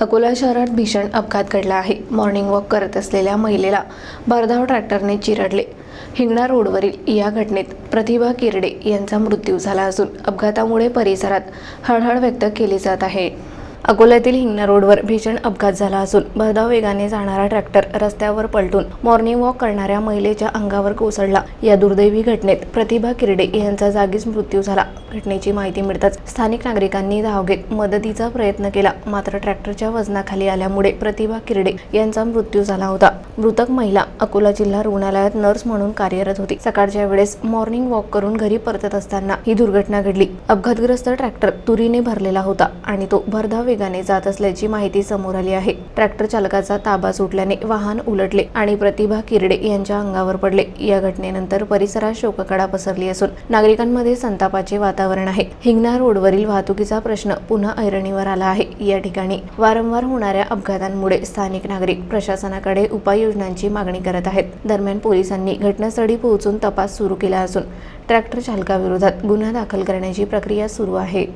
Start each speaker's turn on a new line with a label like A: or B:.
A: अकोला शहरात भीषण अपघात घडला आहे. मॉर्निंग वॉक करत असलेल्या महिलेला भरधाव ट्रॅक्टरने चिरडले. हिंगणा रोडवरील या घटनेत प्रतिभा किरडे यांचा मृत्यू झाला असून अपघातामुळे परिसरात हळहळ व्यक्त केली जात आहे. अकोल्यातील हिंगणा रोडवर भीषण अपघात झाला असून भरधाव वेगाने जाणारा ट्रॅक्टर रस्त्यावर पलटून मॉर्निंग वॉक करणाऱ्या महिलेच्या अंगावर कोसळला. या दुर्दैवी घटनेत प्रतिभा किरडे यांचा जागीच मृत्यू झाला. घटनेची माहिती मिळताच स्थानिक नागरिकांनी धाव घेत मदतीचा प्रयत्न केला. मात्र ट्रॅक्टरच्या वजनाखाली आल्यामुळे प्रतिभा किरडे यांचा मृत्यू झाला होता. मृतक महिला अकोला जिल्हा रुग्णालयात नर्स म्हणून कार्यरत होती. सकाळच्या वेळेस मॉर्निंग वॉक करून घरी परतत असताना ही दुर्घटना घडली. अपघातग्रस्त ट्रॅक्टर तुरीने भरलेला होता आणि तो भरधाव वेगाने जात असल्याची माहिती समोर आली आहे. ट्रॅक्टर चालकाचा ताबा सुटल्याने वाहन उलटले आणि प्रतिभा किरडे यांच्या अंगावर पडले. या घटनेनंतर परिसरात शोककडा पसरली असून नागरिकांमध्ये संतापाचे वातावरण आहे. हिंगणा रोडवरील वाहतुकीचा प्रश्न पुन्हा ऐरणीवर आला आहे. या ठिकाणी वारंवार होणाऱ्या अपघातांमुळे स्थानिक नागरिक प्रशासनाकडे उपाययोजनांची मागणी करत आहेत. दरम्यान पोलिसांनी घटनास्थळी पोहोचून तपास सुरू केला असून ट्रॅक्टर चालकाविरोधात गुन्हा दाखल करण्याची प्रक्रिया सुरू आहे.